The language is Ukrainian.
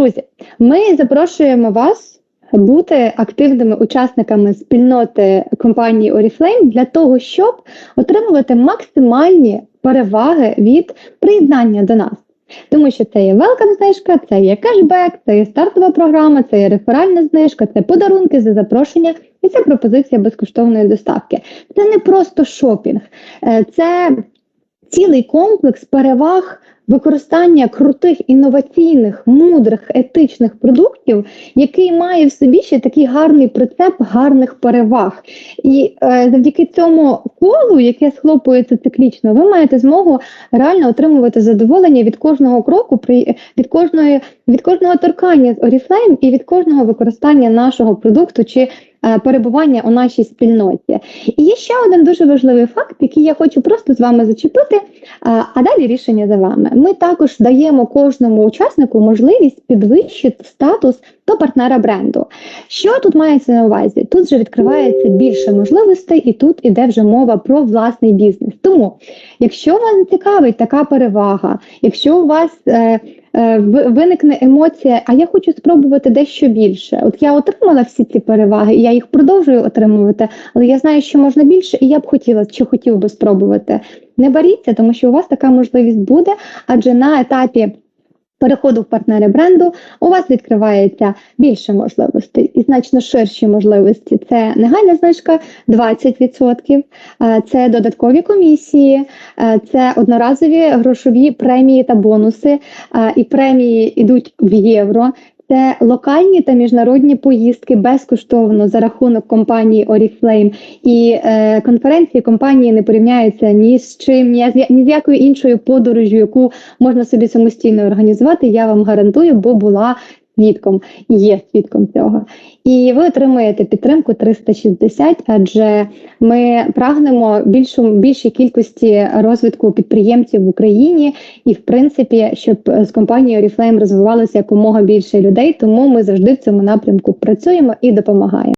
Друзі, ми запрошуємо вас бути активними учасниками спільноти компанії Oriflame для того, щоб отримувати максимальні переваги від приєднання до нас. Тому що це є велкам знижка, це є кешбек, це є стартова програма, це є реферальна знижка, це подарунки за запрошення і це пропозиція безкоштовної доставки. Це не просто шопінг, е, це цілий комплекс переваг використання крутих, інноваційних, мудрих, етичних продуктів, який має в собі ще такий гарний прицеп гарних переваг. І е, завдяки цьому колу, яке схлопується циклічно, ви маєте змогу реально отримувати задоволення від кожного кроку, при від кожної від кожного торкання з Oriflame і від кожного використання нашого продукту чи е, перебування у нашій спільноті. І є ще один дуже важливий факт, який я хочу просто з вами зачепити. А, а далі рішення за вами. Ми також даємо кожному учаснику можливість підвищити статус до партнера бренду. Що тут мається на увазі? Тут вже відкривається більше можливостей, і тут іде вже мова про власний бізнес. Тому, якщо вас цікавить така перевага, якщо у вас е, виникне емоція, а я хочу спробувати дещо більше. От я отримала всі ці переваги, я їх продовжую отримувати, але я знаю, що можна більше, і я б хотіла чи хотів би спробувати. Не боріться, тому що у вас така можливість буде, адже на етапі. Переходу в партнери бренду у вас відкривається більше можливостей і значно ширші можливості. Це негайна знижка 20%, е, це додаткові комісії, е, це одноразові грошові премії та бонуси. е, І премії йдуть в євро. Це локальні та міжнародні поїздки безкоштовно за рахунок компанії Oriflame. І е, конференції компанії не порівняються ні з чим, ні з, ні з якою іншою подорожю, яку можна собі самостійно організувати. Я вам гарантую, бо була свідком є свідком цього. І ви отримуєте підтримку 360, адже ми прагнемо більшу більшій кількості розвитку підприємців в Україні, і в принципі, щоб з компанією Oriflame розвивалося якомога більше людей. Тому ми завжди в цьому напрямку працюємо і допомагаємо.